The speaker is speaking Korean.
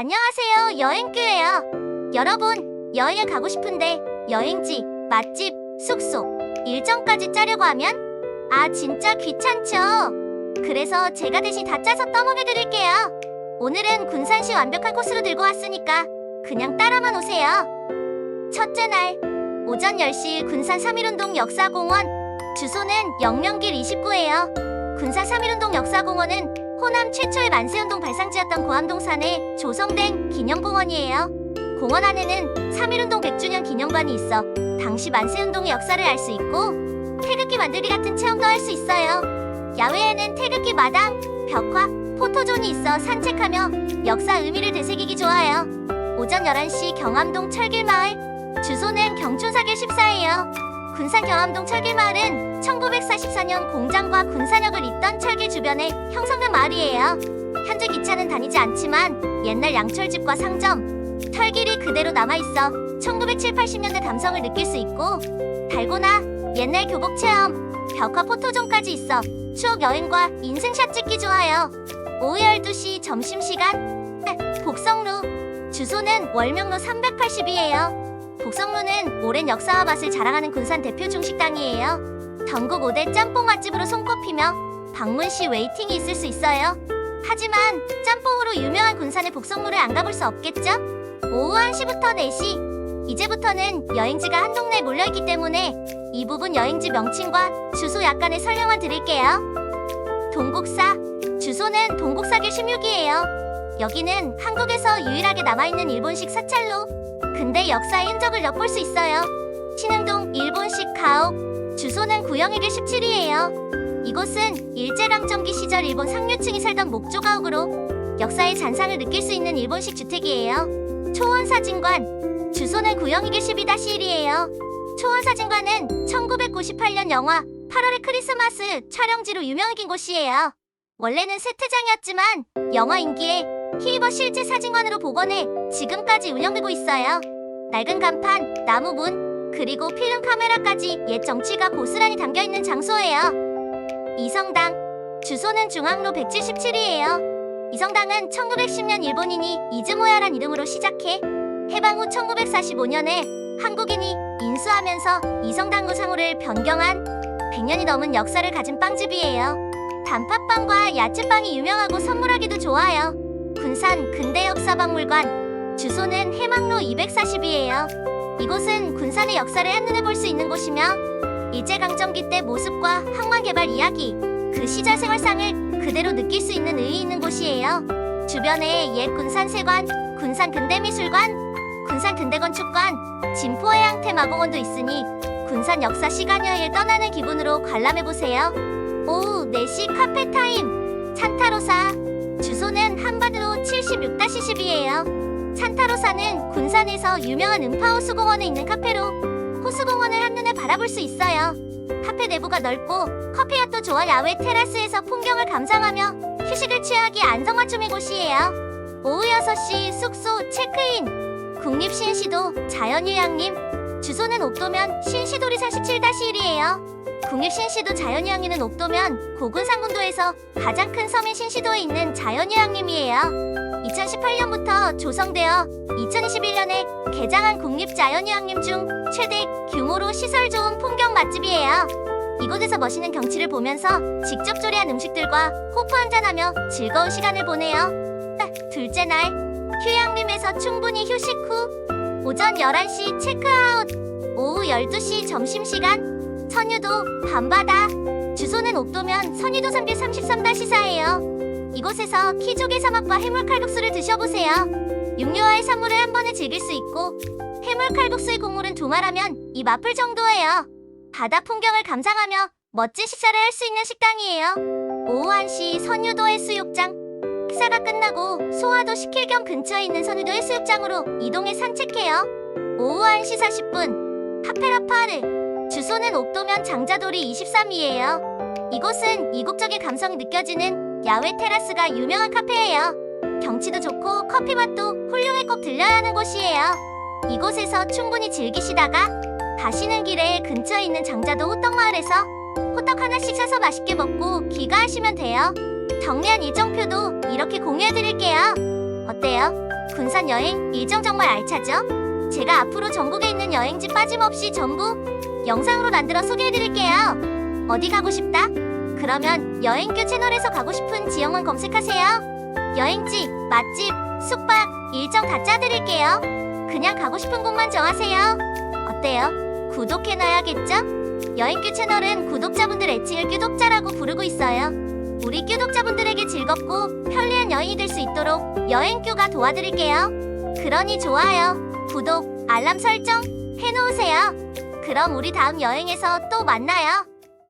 안녕하세요. 여행교예요. 여러분, 여행을 가고 싶은데 여행지, 맛집, 숙소, 일정까지 짜려고 하면 아, 진짜 귀찮죠? 그래서 제가 대신 다 짜서 떠먹여 드릴게요. 오늘은 군산시 완벽한 코스로 들고 왔으니까 그냥 따라만 오세요. 첫째 날, 오전 10시 군산 3.1운동 역사공원, 주소는 영명길 29예요. 군산 3.1운동 역사공원은 호남 최초의 만세운동 발상지였던 고암동 산에 조성된 기념공원이에요. 공원 안에는 3.1운동 100주년 기념관이 있어 당시 만세운동의 역사를 알 수 있고 태극기 만들기 같은 체험도 할 수 있어요. 야외에는 태극기 마당, 벽화, 포토존이 있어 산책하며 역사 의미를 되새기기 좋아요. 오전 11시 경암동 철길마을, 주소는 경춘사길 14예요. 군산 경암동 철길마을은 1944년 공장과 군산역을 잇던 철길 주변에 형성된 마을이에요. 현재 기차는 다니지 않지만 옛날 양철집과 상점, 털길이 그대로 남아있어 1970, 80년대 감성을 느낄 수 있고 달고나 옛날 교복 체험, 벽화 포토존까지 있어 추억 여행과 인생샷 찍기 좋아요. 오후 12시 점심시간 복성루 주소는 월명로 382예요. 복성루는 오랜 역사와 맛을 자랑하는 군산 대표 중식당이에요. 전국 5대 짬뽕 맛집으로 손꼽히며 방문 시 웨이팅이 있을 수 있어요. 하지만 짬뽕으로 유명한 군산의 복성루를 안 가볼 수 없겠죠? 오후 1시부터 4시 이제부터는 여행지가 한 동네에 몰려있기 때문에 이 부분 여행지 명칭과 주소 약간의 설명을 드릴게요. 동국사 주소는 동국사길 16이에요. 여기는 한국에서 유일하게 남아있는 일본식 사찰로 근대 역사의 흔적을 엿볼 수 있어요. 신흥동 일본식 가옥 주소는 구영일길 17이에요. 이곳은 일제강점기 시절 일본 상류층이 살던 목조가옥으로 역사의 잔상을 느낄 수 있는 일본식 주택이에요. 초원사진관 주소는 구영이길 12-1이에요. 초원사진관은 1998년 영화 8월의 크리스마스 촬영지로 유명해진 곳이에요. 원래는 세트장이었지만 영화 인기에 힘입어 실제 사진관으로 복원해 지금까지 운영되고 있어요. 낡은 간판, 나무 문, 그리고 필름 카메라까지 옛 정치가 고스란히 담겨 있는 장소예요. 이 성당 주소는 중앙로 177이에요. 이 성당은 1910년 일본인이 이즈모야란 이름으로 시작해 해방 후 1945년에 한국인이 인수하면서 이 성당구 상호를 변경한 100년이 넘은 역사를 가진 빵집이에요. 단팥빵과 야채빵이 유명하고 선물하기도 좋아요. 군산 근대역사박물관 주소는 해망로 240이에요. 이곳은 군산의 역사를 한눈에 볼 수 있는 곳이며 일제강점기 때 모습과 항만 개발 이야기, 그 시절 생활상을 그대로 느낄 수 있는 의의 있는 곳이에요. 주변에 옛 군산 세관, 군산 근대미술관, 군산 근대건축관, 진포해양 테마공원도 있으니 군산 역사 시간 여행을 떠나는 기분으로 관람해 보세요. 오후 4시 카페 타임 찬타로사 주소는 한반으로 76-10이에요. 찬타로사는 군산에서 유명한 음파 호수 공원에 있는 카페로 호수공원을 한눈에 바라볼 수 있어요. 카페 내부가 넓고 커피맛도 좋아 야외 테라스에서 풍경을 감상하며 휴식을 취하기 안성맞춤의 곳이에요. 오후 6시 숙소 체크인 국립신시도 자연휴양림 주소는 옥도면 신시도리 47-1이에요. 국립신시도 자연휴양림은 옥도면 고군산군도에서 가장 큰 섬인 신시도에 있는 자연휴양림이에요. 2018년부터 조성되어 2021년에 개장한 국립자연휴양림 중 최대 규모로 시설 좋은 풍경 맛집이에요. 이곳에서 멋있는 경치를 보면서 직접 조리한 음식들과 호프 한잔하며 즐거운 시간을 보내요. 둘째 날 휴양림에서 충분히 휴식 후 오전 11시 체크아웃 오후 12시 점심시간 선유도 밤바다 주소는 옥도면 선유도 3길 33-4예요. 이곳에서 키조개 사막과 해물 칼국수를 드셔보세요. 육류와 해산물을 한 번에 즐길 수 있고 해물 칼국수의 국물은 두말하면 입 아플 정도예요. 바다 풍경을 감상하며 멋진 식사를 할 수 있는 식당이에요. 오후 1시 선유도 해수욕장 식사가 끝나고 소화도 시킬 겸 근처에 있는 선유도 해수욕장으로 이동해 산책해요. 오후 1시 40분 카페라파르 주소는 옥도면 장자도리 23이에요. 이곳은 이국적인 감성이 느껴지는 야외 테라스가 유명한 카페예요. 경치도 좋고 커피 맛도 훌륭해 꼭 들려야 하는 곳이에요. 이곳에서 충분히 즐기시다가 가시는 길에 근처에 있는 장자도 호떡마을에서 호떡 하나씩 사서 맛있게 먹고 귀가하시면 돼요. 정리한 일정표도 이렇게 공유해드릴게요. 어때요? 군산 여행 일정 정말 알차죠? 제가 앞으로 전국에 있는 여행지 빠짐없이 전부 영상으로 만들어 소개해드릴게요. 어디 가고 싶다? 그러면 여행규 채널에서 가고 싶은 지역만 검색하세요. 여행지, 맛집, 숙박, 일정 다 짜드릴게요. 그냥 가고 싶은 곳만 정하세요. 어때요? 구독해놔야겠죠? 여행규 채널은 구독자분들 애칭을 규독자라고 부르고 있어요. 우리 규독자분들에게 즐겁고 편리한 여행이 될 수 있도록 여행규가 도와드릴게요. 그러니 좋아요, 구독, 알람 설정 해놓으세요. 그럼 우리 다음 여행에서 또 만나요.